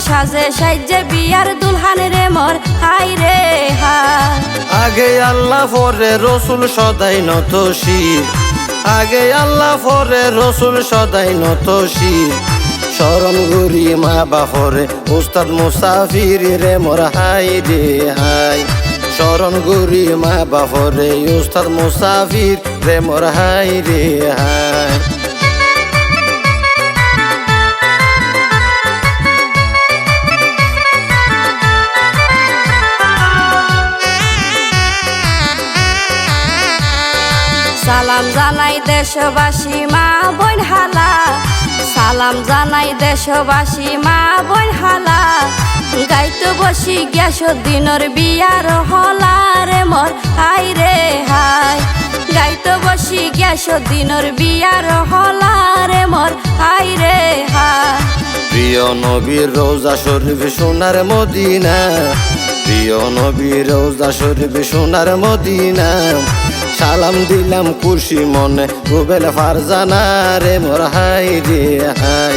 সাজে সাইজে বিয়ার দুলহান রে মোর হাই রে হাই আগে আল্লাহ ফরে রসুল সদাই নত শির আগে আল্লাহ ফরে রসুল সদাই নত শির শরণ গুরি মা বাফরে উস্তাদ মুসাফির রে মোর হাই রে হাই শরণ গুরি মা বাফরে উস্তাদ মুসাফির রে মোর হাই রে হাই জানাই দেশবাসী, মা বোন হালা। সালাম জানাই দেশবাসী, মা বোন হালা। গাইতো বসি গ্যাস দিনর বিয়ার হলা রে মোর, হাই রে হাই। গাইতো বসি গ্যাস দিনর বিয়ার হলা রে মোর, হাই রে হাই। প্রিয় নবীর রোজা শরীফ সোনার মদিনা। প্রিয় নবীর রোজা শরীফ সোনার মদিনা। সালাম দিলাম খুশি মনে, রুবেল ফারজানা রে মোর হাই রে হাই।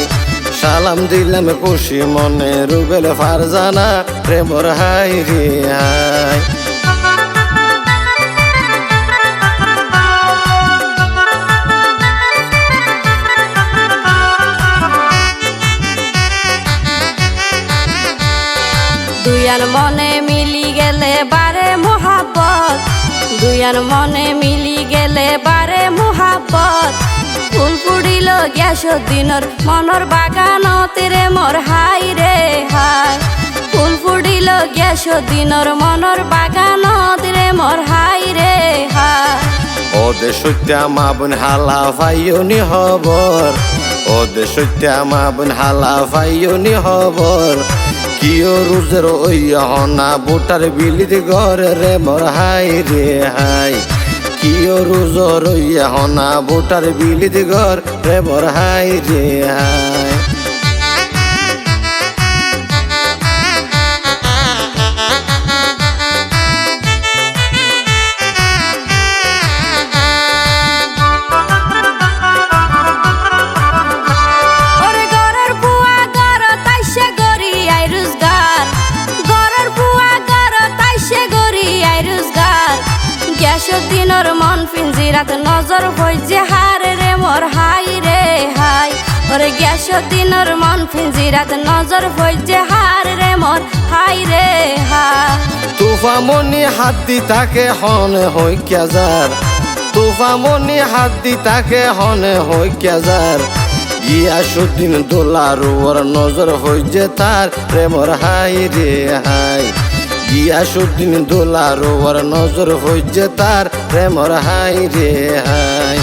সালাম দিলাম খুশি মনে, রুবেল ফারজানা রে মোর হাই রে হাই। দুয়ার মনে মিলি গেলে বারে মোহাব্বত। ফুল পুড়িল গ্যাস দিনর, মনর বাগানত রে মোর হাই রে হাই। ফুল পুড়িল গ্যাস দিনর, মনর বাগানত রে মোর হাই রে হাই। ওদে সত্যা মা বোন হালা ফাইয়নি হবর। ওদে সত্যা মা বোন হালা ফাইয়নি হবর। কিয় রোজের ওইয়া হনা বুটার বিলিত ঘরে রে মর হাই রে হাই? কিয় রোজর ওইয়া হনা বুটার বিলিত ঘর রে মর হাই রে হাই? পিঞ্জিরাত নজর হই যে হারে রে, মোর হাই রে, হাই। ওরে গ্যাস দিনর মন পিঞ্জিরাত নজর হই যে হার রে, মোর হাই রে, হাই। তুফা মনি হাত দি তাকে হনে হই কেজার। তুফা মনি হাত দি তাকে হনে হই কেজার। গিয়াসুদ্দিন দোলার ওর নজর হই যে তার প্রেমর হাই রে, হাই। গিয়াসুদ্দিন দোলার ওর নজর হই যে তার, প্রেমর হাই রে হাই।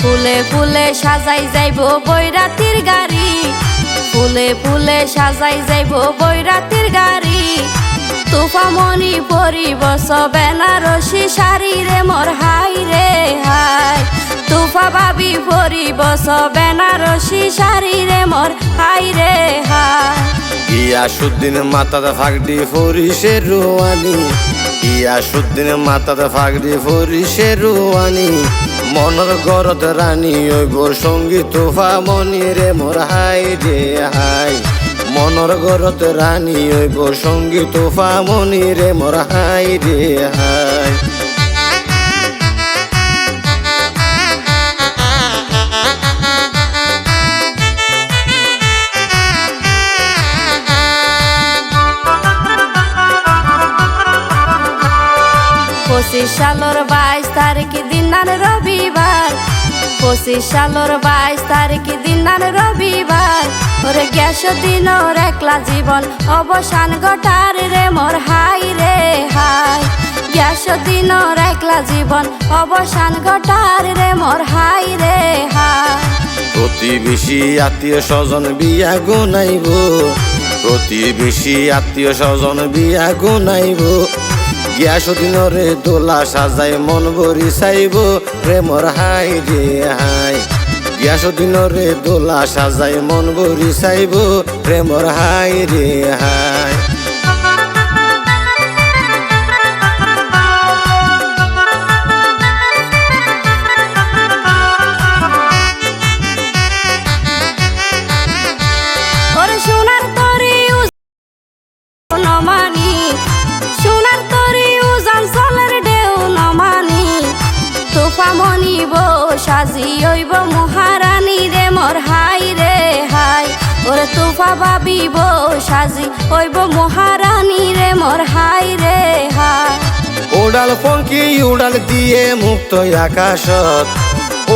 ফুলে ফুলে সাজাই যাইব বৈরাতির গাড়ি। ফুলে ফুলে সাজাই যাইব বৈরাতির গাড়ি। তুফামণি পরিব বেনারসি শাড়ি রে মোর হাই রে হাই। তুফা ভাবি পরিব বেনারসি শাড়ি রে মোর হাই রে হাই। গিয়াসুদ্দিন মাতাতে ফাগডি ফরিসে রুয়ানি, গিয়াসুদ্দিন মাতাতে ফাগডি ফরিসে রুয়ানি। মনের গরদ রানী ওই বোর সঙ্গী তোফা মনি রে মোর হাই রে হাই। মনের গরদ রানী ওই বোর সঙ্গী তোফা মনি রে, মোর হাই রে হাই। পঁচিশ সালর বাইশ তারিখ দিনার রবিবার, পঁচিশ সালর বাইশ তারিখ দিনার রবিবার। ওরে গ্যাস দিনর একলা জীবন, অবসান ঘটার রে মোর হাই রে হাই। গ্যাস দিনর একলা জীবন, অবসান ঘটার রে মোর হাই রে হাই। প্রতিবেশী আত্মীয় স্বজন বিয়া গুনাইব, প্রতিবেশী আত্মীয় স্বজন বিয়া গুনাইব। গ্যাস দিনরে দোলা সাজাই মন ভরি চাইব প্রেমর হাই রে হাই। গিয়াসুদ্দিন রে দোলা সাজাই মন বরি চাইব প্রেমর হাই রে হাই। ওরে ভাবিব সাজি হইব মহারানী রে মোর হাই রে হাই। উড়াল পঙ্কি উড়াল দিয়ে মুক্ত আকাশত,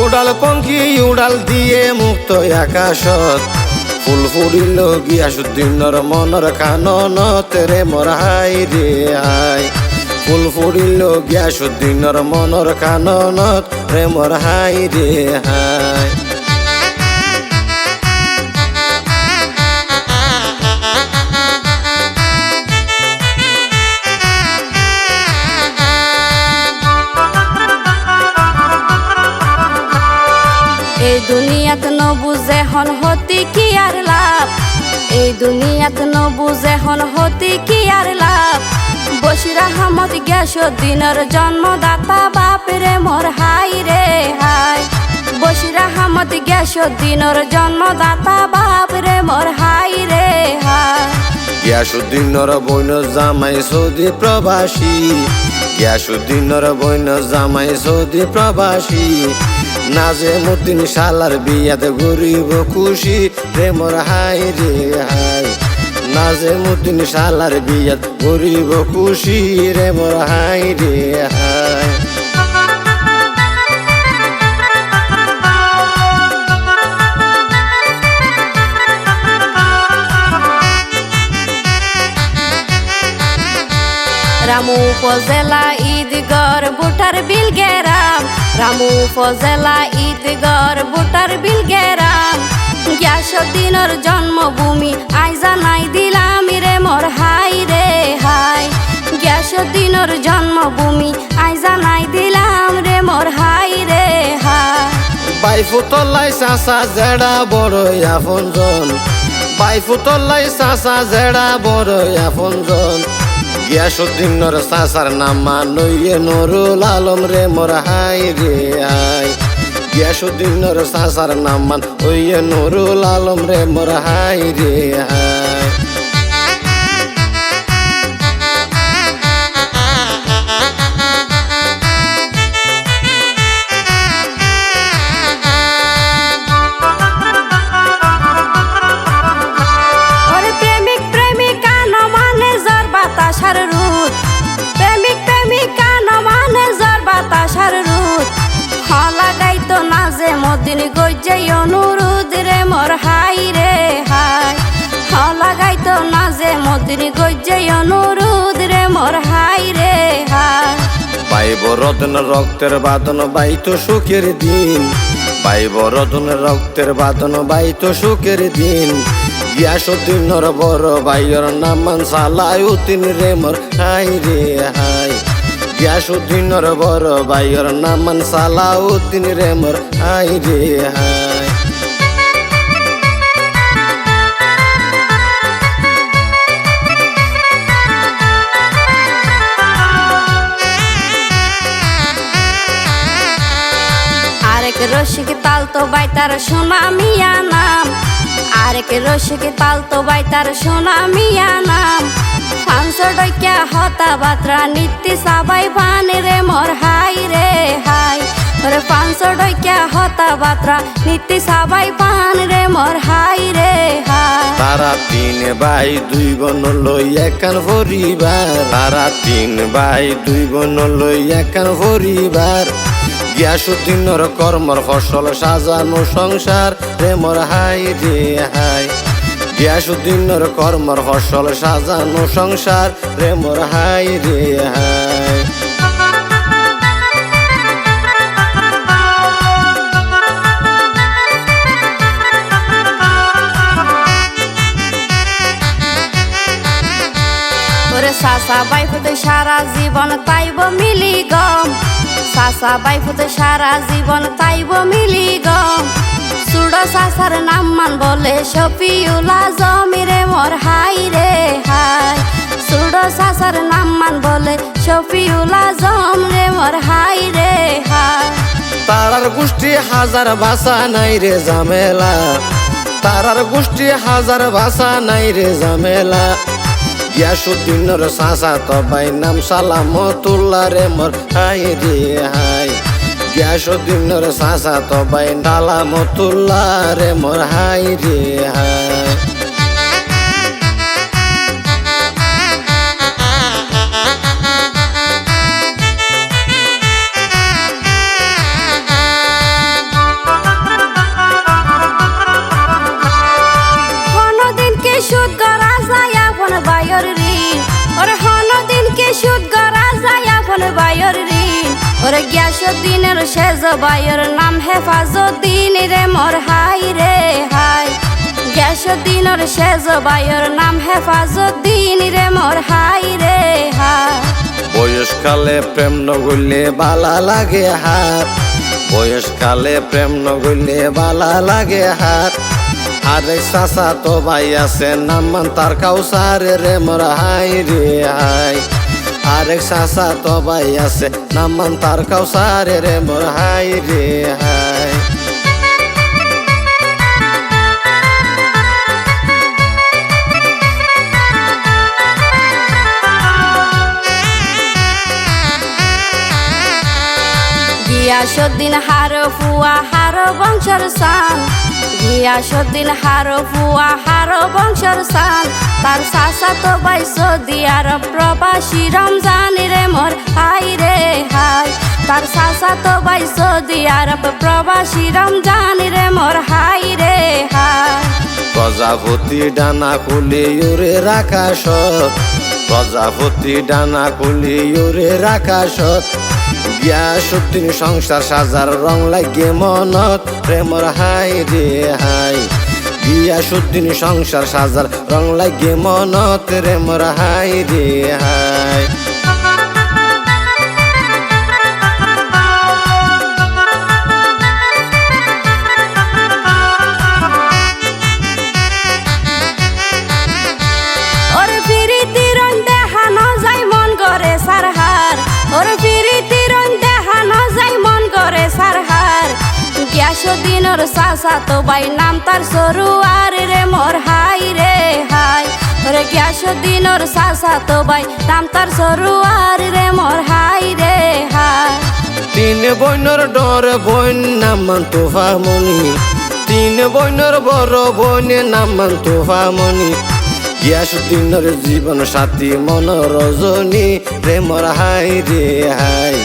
উড়াল পঙ্কি উড়াল দিয়ে মুক্ত আকাশত। ফুল ফুরিল গিয়াসুদ্দিনর মনর কাননত রে মোর হাই রে হাই। ফুল ফুরিল গিয়াসুদ্দিনর মনর কাননত রে মোর হাই রে হাই। হন হতি কি আর লাভ? এই দুনিয়াত নবুজে হন হতি কি আর লাভ? বসির আহমদ গ্যাস দিনের জন্মদাতা বাপ রে মোর হাই রে হাই। বসির আহমদ গ্যাস দিনের জন্মদাতা বাপ রে মোর হাই রে হাই। গিয়াসুদ্দিনর বইন জামাই সৌদি প্রবাসী। গিয়াসুদ্দিনর বইন জামাই সৌদি প্রবাসী। নাজে মুদ্দিন শালার বিয়াতে গরিব খুশি, প্রেমর হাই রে হাই নাজে মুদ্দিন শালার বিয়াত গরিব খুশি রে মোর হাই রে হাই রামু উপজেলা ঈদগড় বুটার বিল গেরাম রামু উপজেলা ঈদগড় বুটার বিল গেরাম গ্যাস দিনের জন্মভূমি আইজা নাই দিলাম রে মোর হাই রে হাই। গ্যাস দিনের জন্মভূমি আইজা নাই দিলাম রে মোর হাই রে হাই। বাই ফুতলাই চাচা জেড়া বড় আপনজন বাই ফুতলাই চাচা জেড়া বড় আপনজন গিয়াসুদ্দিনর সাসার নামা নইয়ে নরুল আলম রে মোর হাই রে আই। গিয়াসুদ্দিন নর সাসার নাম নামান ওইয়ে নরুল আলম রে মোর হাই রে হাই গজ্জে অনুরোধ রে মোর হাই রে হাই। পাইব রতন রক্তের বাদন বাইতো সুখের দিন। পাইব রতন রক্তের বাদন বাইতো সুখের দিন। গিয়াসুদ্দিনর বড় ভাইয়ের নামান সালাই উতিন রে মোর হাই রে হাই। গিয়াসুদ্দিনর বড় ভাইয়ের নামান সালাউদ্দিন রে মোর হাই রে হাই। রসিক তাল তো বাই তার সোনা মিয়া নাম। আরেক রসিক তাল তো বাই তার সোনা মিয়া নাম। পাঁচশো ডইকা হতা বাত্রা নিত্যি সাবাই পান রে, মোর হাই রে হাই। ওরে পাঁচশো ডইকা হতা বাত্রা নিত্যি সাবাই পান রে, মোর হাই রে হাই। তারা তিন ভাই, দুই বোন লই একান পরিবার। তারা তিন ভাই, দুই বোন লই একান পরিবার। গিয়াসুদ্দিনর কর্মর ফসল সাজানো সংসার প্রেমর হাই রে হাই। গিয়াসুদ্দিনর কর্মর ফসল সাজানো সংসার প্রেমর হাই রে হাই। সাসা বাই ফুতে সারা জীবন তাইব মিলি গম সাসা বাই ফুতে সারা জীবন তাইব মিলি গম সুড়ো সাসার নাম মান বলে শফিউলা জমিরে মোর হাই রে হাই। সুড়ো সাসার নাম মান বলে শফিউলা জম রে মোর হাই রে হাই। তারার গোষ্ঠী হাজার ভাষা নাই রে ঝামেলা। তারার গোষ্ঠী হাজার ভাষা নাই রে ঝামেলা। গিয়াসুদ্দিনের সাসা তবাই নাম সালামতুল্লাহ রে মোর হাই রে হাই। গিয়াসুদ্দিনের সাসা তবাই সালামতুল্লাহ রে মোর হাই রে হাই। ঋণ ওরে গ্যাস দিনের শেষ বায়র নাম হেফাজুদ্দিন রে, মোর হাই রে হাই। গ্যাস দিনের শেষ বায়র নাম হেফাজুদ্দিন রে, মোর হাই রে হাই। বয়সকালে প্রেম নগলে বালা লাগে হাত। বয়সকালে প্রেম নগলে বালা লাগে হাত। আরে চাচা তো ভাই আছে, নাম তার কাউসারে রে, মোর হাই রে হাই। আরেক চাচা তো ভাই আছে নামান তার কাউসারে রে, মোর হাই রে, হাই। গিয়াসুদ্দিন হারো ফুয়া, হারো বংশর সান গিয়াসুদ্দিন হারো ফুয়া হারো বংশর সান তার সাসা তো বাই সৌদি আরব প্রবাসী রমজান রে মোর হাই রে হাই। তার সাসা তো বাই সৌদি আরব প্রবাসী রমজান রে মোর হাই রে হাই। প্রজাপতি ডানা খুলি উড়ে রাকাশত প্রজাপতি ডানা খুলি উড়ে রাকাশত গিয়াসুদ্দিন সংসার সাজার রং লাগে মনত, প্রেমর হাই রে হাই। গিয়াসুদ্দিন সংসার সাজার রং লাগে মনত, প্রেমর মোর হাই রে হাই। দিনর সাসা তো বাই নাম তার সরু আর রে, মোর হাই রে হাই। ওরে গ্যাস দিনর সাসা তো বাই নাম তার সরু আর রে, মোর হাই রে হাই। তিন বইনর ডর বইন নাম নামান তোফামণি তিন বইনর বড় বইন নাম নামান তোফামণি গিয়াসুদ্দিনের জীবন সাথী মন রজনী প্রেমর হাই রে হাই।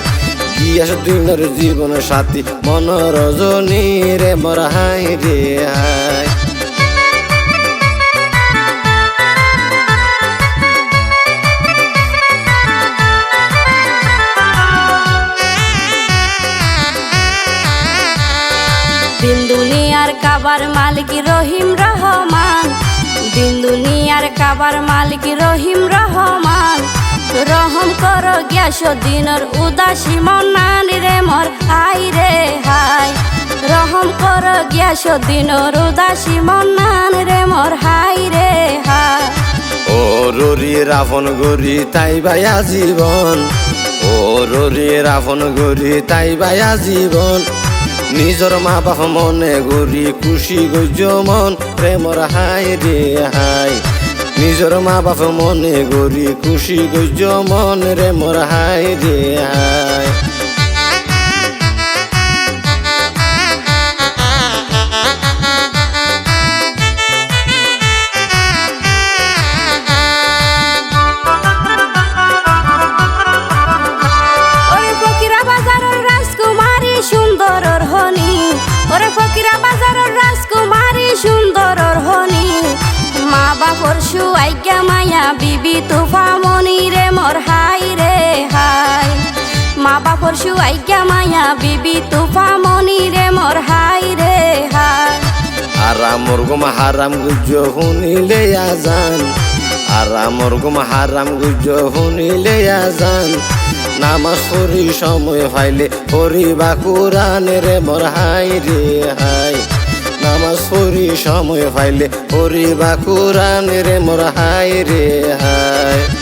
গিয়াসুদ্দিনের জীবন সাথী মন রজনী রে মর হাই রে হাই। দিন দুনিয়ার কাবার মালিক রহিম রহমান। দিন দুনিয়ার কাবার মালিক রহিম রহমান। রহম কর গ্যাস দিনর উদাসী মনান রে মোর, হাই রে হাই। রহম কর গ্যাস দিনর উদাসী মনান রে মোর, হাই রে হাই। ও ররি রাফন গরি, তাই বায়া জীবন। ও ররি রাফন গরি, তাই বায়া জীবন। নিজর মা বাপ মনে গরি, খুশি গজ মন। প্রেমর হাই রে হাই। নিজর মা বাপ মনে গরি খুশি গজ মনে রে মোর হাই রে হাই বাপর সুয়াইগা মায়া, বিবি তুফা মনি রে, মোর হাই রে, হাই। আরামর গুম হারাম গুজ শুনিলে আজান। আরামর গুম হারাম গুজ শুনিলে আজান। নামাজ পড়ি সময় পাইলে পড়িবা কোরআন রে, মোর হাই রে, হাই। নামাজ পড়ি সময় পাইলে পড়ি বা কোরআন রে, মোর হাই রে হায়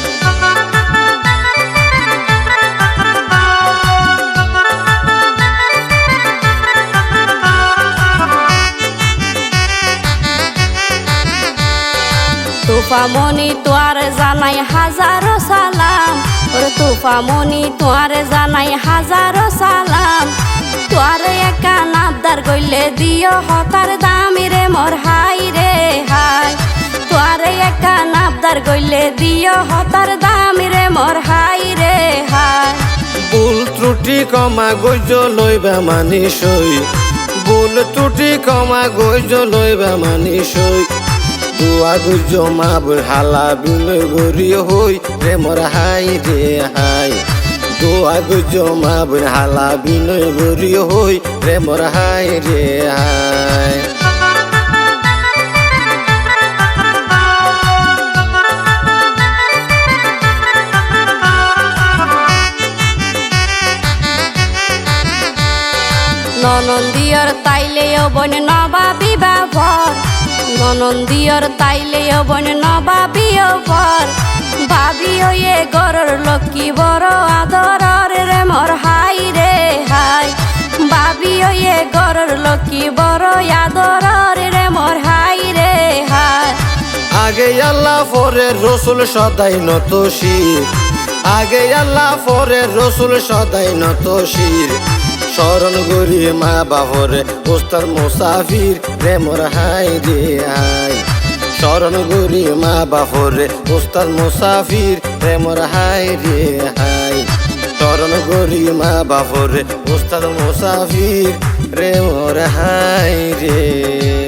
তুফামণি তোয়ার জানাই হাজারো সালাম। ওরে তুফামণি তোয়ার জানাই হাজারো সালাম। তোয়ার একা নাবদার গইলে দিও হকার দামি রে, মোর হাই রে, হাই। তোয়ার একা নাবদার গইলে দিও হকার দামি রে হাই রে, হাই। ভুল ত্রুটি কমা গৈজ লইবা মানি সই ভুল ত্রুটি কমা গৈজ লইবা মানি সই দুয়া গৈজ মা বই হালা বিনয় গরি হই, রে মোর হাই রে হাই। দুয়া গৈজ মা বই হালা বিনয় গরি হই, রে মোর হাই রে হাই। ননন্দিয়র তাইলেও বন নবাবি বাবর ননন্দিয়র তাইলেও বন নবাবি বর। ভাবি হয়ে গরর লক্ষ্মী বড় আদরর রে মোর হাই রে হাই। ভাবি হয়ে গরর লক্ষ্মী বড় আদরর রে মোর হাই রে হাই। আগে আল্লাহ পরে রসুল সদাই নত শির আগে আল্লাহ পরে রসুল সদাই নত শির স্মরণ করি মা বাবরে ওস্তার মুসাফির রে মোর হাই রে হাই স্মরণ করি মা বাবরে ওস্তার মুসাফির রে মোর হাই রে হাই স্মরণ করি মা বাবরে ওস্তাদ মুসাফির রে মোর হাই রে